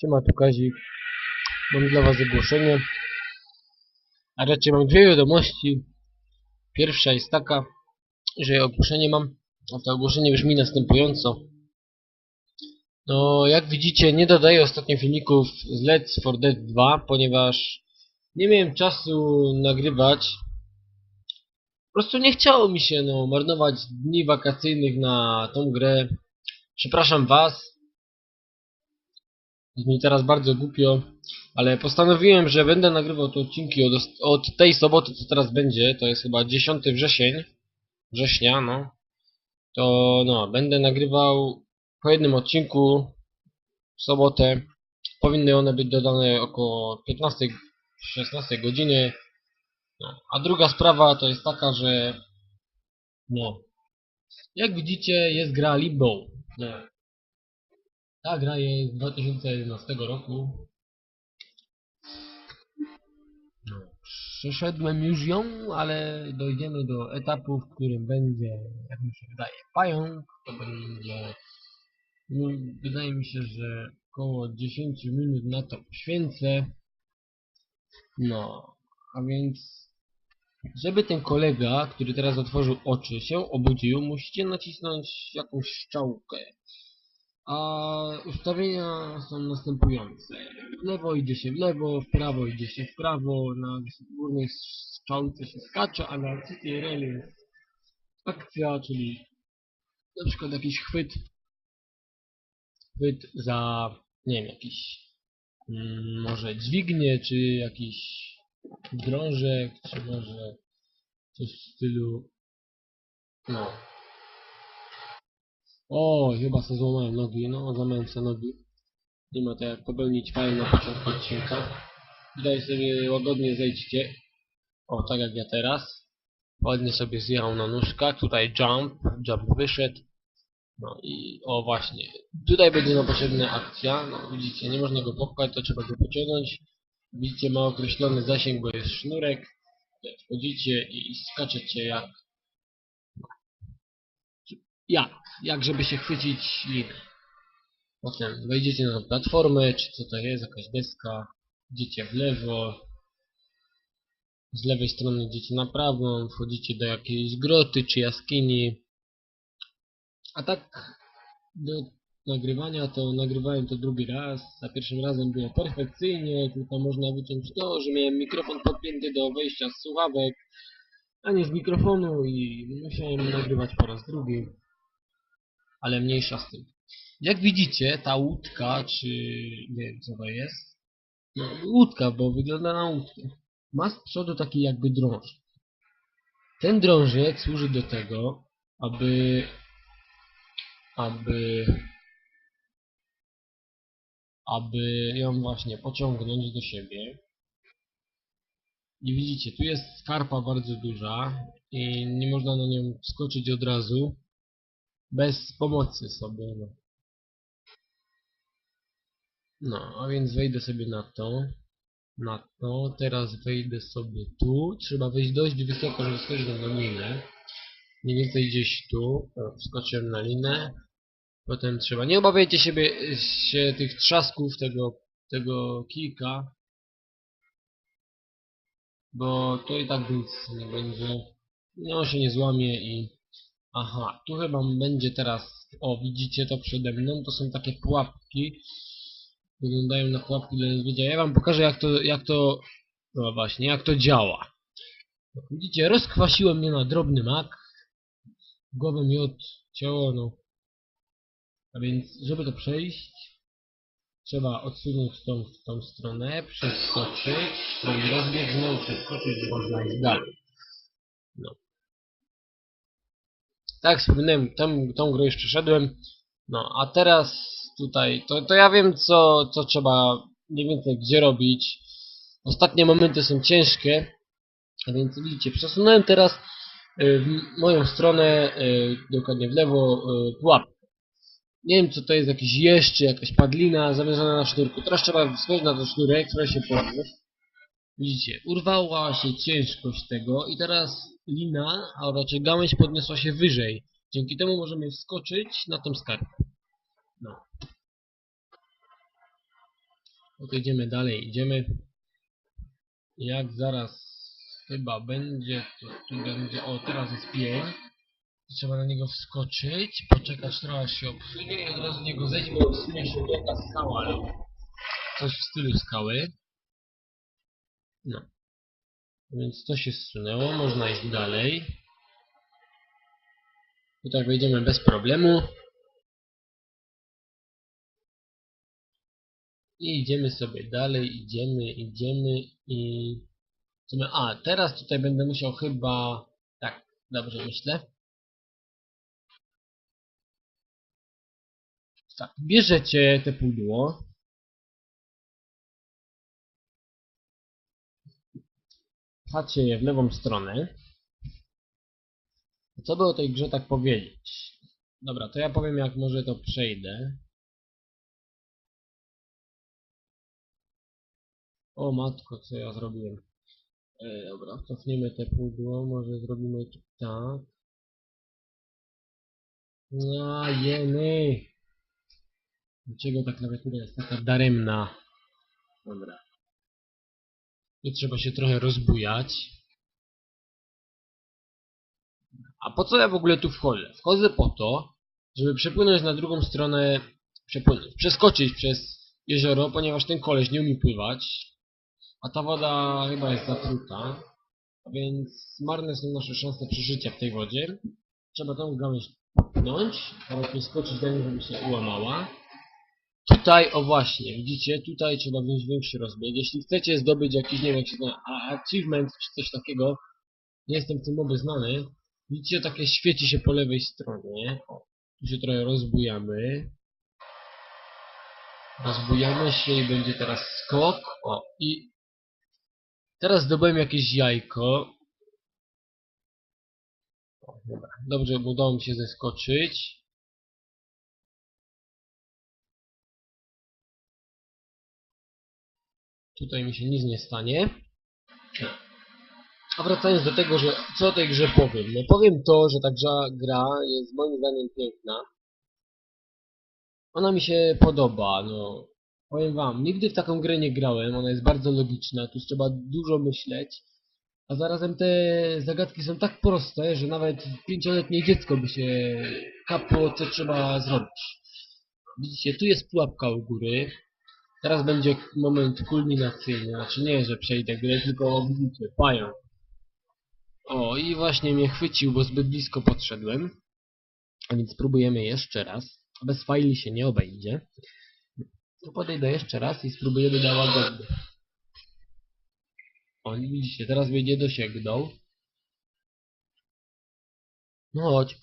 Siema, tu Kazik. Mam dla was ogłoszenie. A raczej mam dwie wiadomości. Pierwsza jest taka, że ogłoszenie mam, a to ogłoszenie brzmi następująco. No, jak widzicie, nie dodaję ostatnio filmików z Let's for Dead 2, ponieważ nie miałem czasu nagrywać. Po prostu nie chciało mi się, no, marnować dni wakacyjnych na tą grę. Przepraszam was. Mi teraz bardzo głupio, ale postanowiłem, że będę nagrywał te odcinki od, od tej soboty, co teraz będzie, to jest chyba 10 wrzesień, września, no. To, no, będę nagrywał po jednym odcinku w sobotę. Powinny one być dodane około 15-16 godziny. No. A druga sprawa to jest taka, że no, jak widzicie jest gra Limbo. No. Ta gra jest z 2011 roku. No. Przeszedłem już ją, ale dojdziemy do etapu, w którym będzie, jak mi się wydaje, pająk. To będzie, no, wydaje mi się, że około 10 minut na to poświęcę. No, a więc żeby ten kolega, który teraz otworzył oczy, się obudził, musicie nacisnąć jakąś strzałkę. A ustawienia są następujące. W lewo idzie się w lewo, w prawo idzie się w prawo, na górnej strzałce się skacze, a na CTRL jest akcja, czyli na przykład jakiś chwyt, chwyt za, nie wiem, jakiś mm, może dźwignię, czy jakiś drążek, czy może coś w stylu, no, o, chyba sobie złamałem nogi, no złamałem sobie nogi. Nie ma to jak popełnić fajl na początku odcinka. Tutaj sobie łagodnie zejdźcie. O, tak jak ja teraz. Ładnie sobie zjechał na nóżkach. Tutaj jump, jump wyszedł. No i o właśnie. Tutaj będzie nam potrzebna akcja. No widzicie, nie można go popchać, to trzeba go pociągnąć. Widzicie, ma określony zasięg, bo jest sznurek. Wchodzicie i skaczecie jak jak? Jak żeby się chwycić linę. Potem wejdziecie na platformę, czy co to jest, jakaś deska, idziecie w lewo, z lewej strony idziecie na prawą, wchodzicie do jakiejś groty czy jaskini. A tak do nagrywania to nagrywałem to drugi raz. Za pierwszym razem było perfekcyjnie, tylko można wyciąć to, że miałem mikrofon podpięty do wejścia z słuchawek, a nie z mikrofonu i musiałem nagrywać po raz drugi ale mniejsza z tym. Jak widzicie, ta łódka, czy nie wiem co to jest, no, łódka, bo wygląda na łódkę, ma z przodu taki jakby drążek. Ten drążek służy do tego, aby aby aby ją właśnie pociągnąć do siebie. I widzicie, tu jest skarpa bardzo duża i nie można na nią skoczyć od razu, bez pomocy sobie, no. No, a więc wejdę sobie na to, na to, teraz wejdę sobie tu, trzeba wejść dość wysoko, żeby skoczyć na linę, mniej więcej gdzieś tu, wskoczyłem na linę, potem trzeba, nie obawiajcie siebie, się tych trzasków tego, tego kijka, bo to i tak nic nie będzie, no się nie złamie i Aha, tu chyba będzie teraz, o widzicie to przede mną, to są takie pułapki. Wyglądają na pułapki dla niedźwiedzia. Ja wam pokażę jak to, jak to, no właśnie, jak to działa. Widzicie, rozkwasiło mnie na drobny mak. Głowę mi odcięło, no. A więc, żeby to przejść, trzeba odsunąć tą, tą stronę, przeskoczyć, zrobić rozbieg, znowu przeskoczyć, można iść dalej. Tak, wspominałem, tą, tą grę już przeszedłem. No, a teraz tutaj, to, to ja wiem co, co trzeba mniej więcej gdzie robić. Ostatnie momenty są ciężkie, a więc widzicie, przesunąłem teraz y, w moją stronę, y, dokładnie w lewo, y, pułapkę. Nie wiem co to jest, jakiś jeż, czy jakaś padlina zawiązana na sznurku. Teraz trzeba wskoczyć na ten sznurek, który się połamie. Widzicie, urwała się ciężkość tego i teraz lina, a raczej gałęź podniosła się wyżej. Dzięki temu możemy wskoczyć na tą skarpę. No. To idziemy dalej, idziemy. Jak zaraz chyba będzie, to tu będzie, o teraz jest pień. Trzeba na niego wskoczyć, poczekać trochę się obsunie i od razu niego zejść, bo obsunie się wielka skała lub coś w stylu skały. No. Więc to się zsunęło, można iść dalej. Tutaj wejdziemy bez problemu. I idziemy sobie dalej, idziemy, idziemy i... A, teraz tutaj będę musiał chyba... Tak, dobrze myślę. Tak, bierzecie te pudło. Patrzcie je w lewą stronę. Co by o tej grze tak powiedzieć? Dobra, to ja powiem jak może to przejdę. O matko, co ja zrobiłem. E, dobra, cofniemy te pudło, może zrobimy tak. No, jeny! Dlaczego ta klawiatura jest taka daremna? Dobra. Tu trzeba się trochę rozbujać. A po co ja w ogóle tu wchodzę? Wchodzę po to, żeby przepłynąć na drugą stronę, przepłynąć, przeskoczyć przez jezioro, ponieważ ten koleś nie umie pływać, a ta woda chyba jest zatruta, więc marne są nasze szanse przeżycia w tej wodzie. Trzeba tą gałęź popchnąć, albo przeskoczyć do niej, żeby się ułamała. Tutaj, o właśnie, widzicie, tutaj trzeba wziąć większy rozbieg. Jeśli chcecie zdobyć jakiś, nie wiem jak się a- achievement czy coś takiego, nie jestem w tym obeznany, widzicie, takie świeci się po lewej stronie. O, tu się trochę rozbujamy. Rozbujamy się i będzie teraz skok. O, i teraz zdobyłem jakieś jajko. O, dobra. Dobrze, udało mi się zeskoczyć. Tutaj mi się nic nie stanie. A wracając do tego, że co o tej grze powiem. No powiem to, że ta gra jest moim zdaniem piękna. Ona mi się podoba, no. Powiem wam, nigdy w taką grę nie grałem, ona jest bardzo logiczna, tu trzeba dużo myśleć. A zarazem te zagadki są tak proste, że nawet pięcioletnie dziecko by się kapło, co trzeba zrobić. Widzicie, tu jest pułapka u góry. Teraz będzie moment kulminacyjny, znaczy nie, że przejdę grę, tylko widzicie, pająk. O, i właśnie mnie chwycił, bo zbyt blisko podszedłem. A więc spróbujemy jeszcze raz. Bez fajli się nie obejdzie. To podejdę jeszcze raz i spróbujemy na łagodnie. O, widzicie, teraz będzie dosięgnął. No chodź.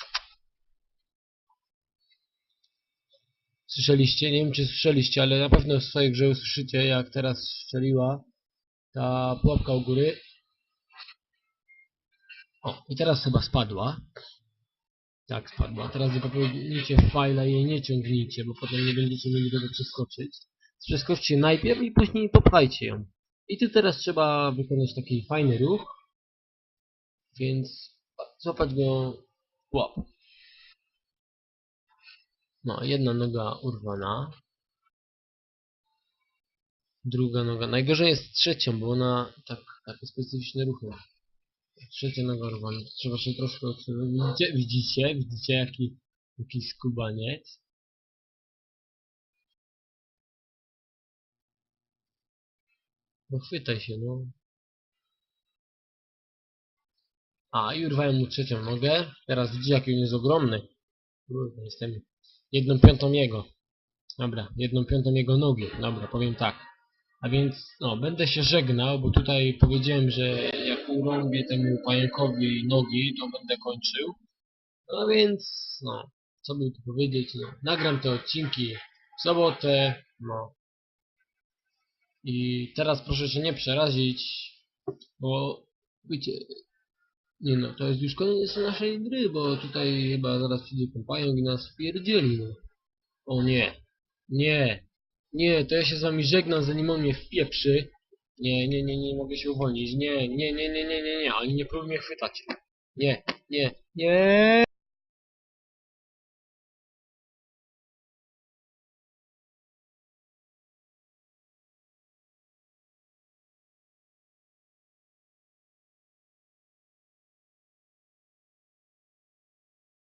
Słyszeliście? Nie wiem czy słyszeliście, ale na pewno w swojej grze usłyszycie jak teraz strzeliła ta pułapka u góry. O, i teraz chyba spadła. Tak, spadła. Teraz nie popełnijcie fajla i jej nie ciągnijcie, bo potem nie będziecie mieli tego przeskoczyć. Przeskoczcie najpierw i później popchajcie ją. I tu teraz trzeba wykonać taki fajny ruch. Więc złapać go łap. No, jedna noga urwana. Druga noga. Najgorzej jest trzecią, bo ona tak, takie specyficzne ruchy. Trzecia noga urwana. Trzeba się troszkę odsunąć. Widzicie? Widzicie? Widzicie jaki, jaki skubaniec? No chwytaj się, no. A, i urwałem mu trzecią nogę. Teraz widzicie jaki on jest ogromny. Jestem jedną piątą jego. Dobra, jedną piątą jego nogi. Dobra, powiem tak. A więc, no, będę się żegnał, bo tutaj powiedziałem, że jak urąbię temu pająkowi nogi, to będę kończył. No więc, no, co by tu powiedzieć, no, nagram te odcinki w sobotę, no. I teraz proszę się nie przerazić, bo, wiecie, nie no, to jest już koniec naszej gry, bo tutaj chyba zaraz przyjdzie pająk i nas wpierdzieli, no. O nie, nie, nie, to ja się z wami żegnam, zanim on mnie wpieprzy. Nie, nie, nie, nie mogę się uwolnić. Nie, nie, nie, nie, nie, nie, nie, oni nie próbują mnie chwytać. Nie, nie, nie.